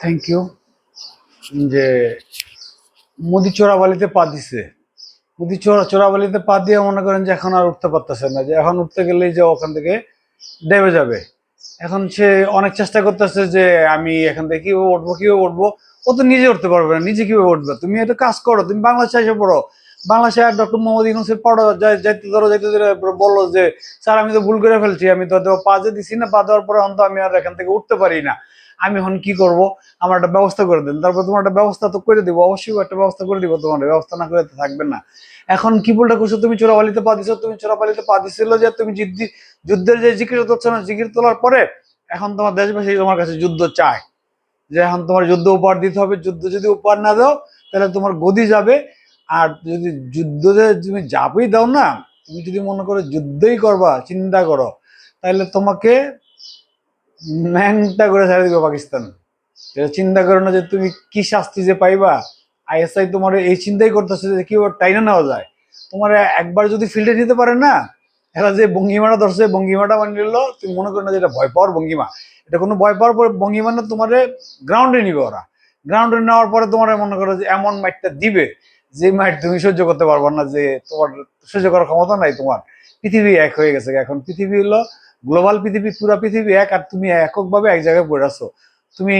Thank you যে মোদি চোরাবালিতে পা দিছে। মোদি চোরা চোরাবালিতে পা দিয়ে মনে করেন যে এখন আর উঠতে পারতেছে না, যে এখন উঠতে গেলেই যে ওখান থেকে ডেবে যাবে। এখন সে অনেক চেষ্টা করতেছে যে আমি এখান থেকে কীভাবে উঠবো কীভাবে উঠবো। ও তো নিজে উঠতে পারবে না, নিজে কীভাবে উঠবে? তুমি একটা কাজ করো, তুমি বাংলাদেশে এসে পড়ো। বাংলাদেশে ডক্টর মোহাম্মদ ইউনুসের পড়ো, যাই- যাইতে ধরো, যাইতে ধরে বলল যে, স্যার, আমি তো ভুল করে ফেলছি, আমি তো পা যে দিছি না, পা দেওয়ার পরে অন্ত আমি আর এখান থেকে উঠতে পারি না। আমি এখন কি করব? আমার একটা ব্যবস্থা করে দেন। তারপর তোমার একটা ব্যবস্থা তো করে দিব। অবশ্যই একটা ব্যবস্থা করে দিব তোমার। ব্যবস্থা না করে থাকবে না। এখন কি বলটা করছ তুমি চোরাবালিতে পা দিছো। তুমি চোরাবালিতে পা দিছিল যে তুমি যুদ্ধি যুদ্ধের যে জিকির হচ্ছে না, জিকির তোলার পরে এখন তোমার দেশবাসী তোমার কাছে যুদ্ধ চায়। যে এখন তোমার যুদ্ধ উপহার দিতে হবে। যুদ্ধ যদি উপহার না দাও, তাহলে তোমার গদি যাবে। আর যদি যুদ্ধ তুমি যাবেই দাও না, তুমি যদি মনে করো যুদ্ধই করবা, চিন্তা করো, তাহলে তোমাকে করে ছেড়ে দিবে পাকিস্তান। চিন্তা করো না যে তুমি কি শাস্তি যে পাইবা। আইএসআই তোমার এই চিন্তাই করতেছে যে কি ওর টাইনা নেওয়া যায়। তোমার একবার যদি ফিল্ডে নিতে পারে না, এরা যে ভঙ্গিমাটা ধরছে, ভঙ্গিমাটা মানে নিল, তুমি মনে করো না যে এটা ভয় পাওয়ার ভঙ্গিমা। এটা কোনো ভয় পাওয়ার পর ভঙ্গিমা না, তোমার গ্রাউন্ডে নিবে ওরা। গ্রাউন্ডে নেওয়ার পরে তোমার মনে করো যে এমন মাইটটা দিবে যে মাইট তুমি সহ্য করতে পারবে না, যে তোমার সহ্য করার ক্ষমতা নাই তোমার। পৃথিবী এক হয়ে গেছে এখন পৃথিবী হলো গ্লোবাল পৃথিবী, পুরা পৃথিবী এক আর তুমি এককভাবে এক জায়গায় পড়ে আছো। তুমি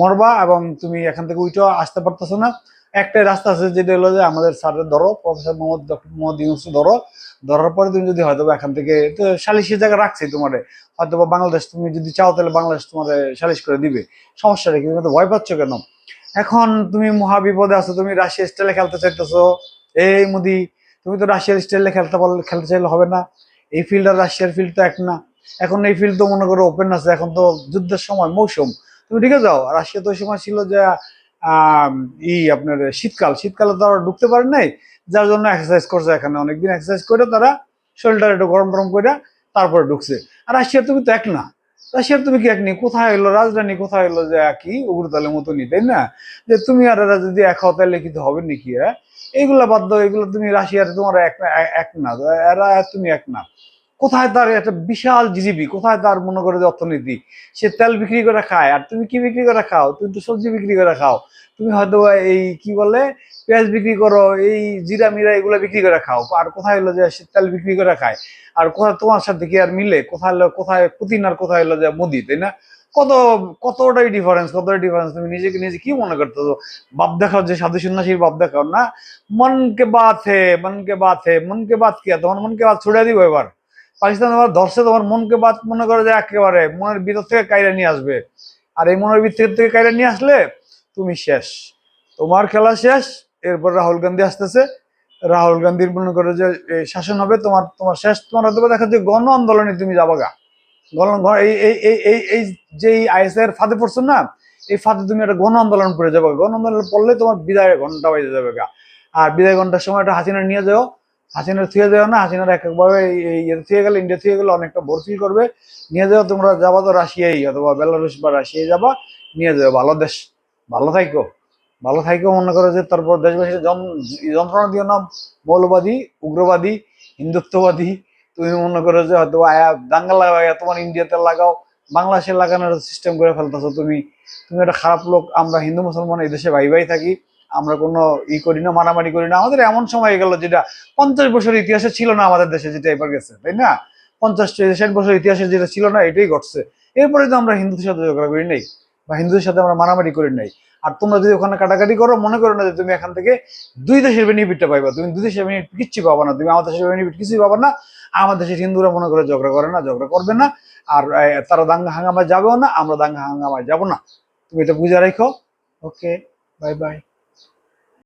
মরবা এবং তুমি এখান থেকে উইটাও আসতে পারতেছো না। একটাই রাস্তা আছে যেটা হলো যে আমাদের স্যারের ধরো প্রফেসর মোহাম্মদ ডক্টর মোহাম্মদ ইউনুস ধরো। ধরার পরে তুমি যদি হয়তো এখান থেকে তো সালিশের জায়গা রাখছি তোমারে। হয়তো বা বাংলাদেশ তুমি যদি চাও তাহলে বাংলাদেশ তোমার সালিশ করে দিবে। সমস্যা নেই কিন্তু ভয় পাচ্ছ কেন? এখন তুমি মহা বিপদে আছো, তুমি রাশিয়া স্টাইলে খেলতে চাইতেছো। এই মোদি, তুমি তো রাশিয়ার স্টাইলে খেলতে পারলে, খেলতে চাইলে হবে না। এই ফিল্ড আর রাশিয়ার ফিল্ড তো এক না। এখন এই ফিল্ড তো মনে করো ওপেন আছে, এখন তো যুদ্ধের সময়, মৌসুম। তুমি ঠিক যাও। রাশিয়া তো সময় ছিল যে ই আপনার শীতকাল। শীতকালে তো আর ঢুকতে পারে নাই। যার জন্য এক্সারসাইজ করছে এখানে। অনেকদিন এক্সারসাইজ করে তারা শরীরটা একটু গরম টরম করে তারপরে ঢুকছে। আর রাশিয়ার তুমি তো এক না। রাশিয়ার তুমি কি এক নি কোথায় এলো রাজধানী? কোথায় এলো যে একই উগ্রতালের মতো নি তাই না? যে তুমি আর এরা যদি এক হও, তাহলে কিন্তু হবে নাকি হ্যাঁ? এইগুলা বাদ দাও। এগুলো তুমি রাশিয়ার তোমার এক না। এরা তুমি এক না। কোথায় তার একটা বিশাল জিডিপি কোথায় তার মনে করে যে অর্থনীতি? সে তেল বিক্রি করে খায়। আর তুমি কি বিক্রি করে খাও? তুমি তো সবজি বিক্রি করে খাও। তুমি হয়তো এই কি বলে, পেঁয়াজ বিক্রি করো, এই জিরা মিরা এগুলো বিক্রি করে খাও। আর কোথায় হলো যে সে তেল বিক্রি করে খায়? আর কোথায় তোমার সাথে কি আর মিলে? কোথায় হলো, কোথায় পুতিন আর কোথায় হলো যে মোদি, তাই না? কত, কতটাই ডিফারেন্স কতটাই ডিফারেন্স তুমি নিজেকে নিজে কি মনে করতেছো? বাপ দেখাও যে সাধু সন্ন্যাসীর বাপ দেখাও না। মনকে বাত হে মনকে বাত হে, মন কে বাত কি তোমার মনকে বাত ছুড়ে দিব এবার। পাকিস্তান তোমার ধরছে, তোমার মনকে বাত মনে করে যে একেবারে মনের ভিতর থেকে কাইরা নিয়ে আসবে। আর এই মনের ভিতর থেকে কাইরা নিয়ে আসলে তুমি শেষ। তোমার খেলা শেষ, এরপর রাহুল গান্ধী আসতেছে। রাহুল গান্ধীর মনে করে যে শাসন হবে, তোমার তোমার শেষ, তোমার হয়তো দেখা যায় গণ আন্দোলনে তুমি যাবা গা গণ, এই এই এই এই এই যে আইএস এর ফাঁদে পড়ছো না, এই ফাঁদে তুমি একটা গণ আন্দোলন করে যাবে গণ আন্দোলন পড়লে তোমার বিদায় ঘণ্টা বাজে যাবে গা আর বিদায় ঘণ্টার সময় একটা হাসিনা নিয়ে যাও হাসিনার থুয়ে যাও না, হাসিনার এক একভাবে ইয়ে থুয়ে গেলে, ইন্ডিয়া থুয়ে গেলে অনেকটা বোর ফিল করবে। নিয়ে যাও, তোমরা যাবা তো রাশিয়াই অথবা বেলারুশ বা রাশিয়ায় যাবা, নিয়ে যাও, ভালো দেশ, ভালো থাইকো। ভালো থাইকো মনে করো যে, তারপর দেশবাসীর যন- যন্ত্রণা দিও না, মৌলবাদী, উগ্রবাদী, হিন্দুত্ববাদী। তুমি মনে করো যে, হয়তো আয়া দাঙ্গা লাগাইয়া তোমার ইন্ডিয়াতে লাগাও, বাংলাদেশে লাগানোর সিস্টেম করে ফেলতেছো তুমি। তুমি একটা খারাপ লোক, আমরা হিন্দু, মুসলমান এই দেশে ভাই ভাই থাকি। আমরা কোনো ই করি না, মারামারি করি না। আমাদের এমন সময় গেল যেটা পঞ্চাশ বছর ইতিহাসে ছিল না আমাদের দেশে যেটা এবার গেছে, তাই না? পঞ্চাশ, ষাট বছর ইতিহাসে যেটা ছিল না, এটাই ঘটছে। এরপরে তো আমরা হিন্দুদের সাথে ঝগড়া করি নাই, বা হিন্দুদের সাথে আমরা মারামারি করি নাই। আর তোমরা যদি ওখানে কাটাকাটি করো, মনে করো না যে তুমি এখান থেকে দুই দেশের বেনিফিটটা পাইবা। তুমি দুই দেশের বেনিফিট কিচ্ছু পাবা না, তুমি আমার দেশের বেনিফিট কিছুই পাবা না। আমার দেশের হিন্দুরা মনে করে ঝগড়া করে না, ঝগড়া করবে না। আর তারা দাঙ্গা হাঙ্গামায় যাবেও না, আমরা দাঙ্গা হাঙ্গামায় যাব না। তুমি এটা বুঝে রাখো। Okay bye bye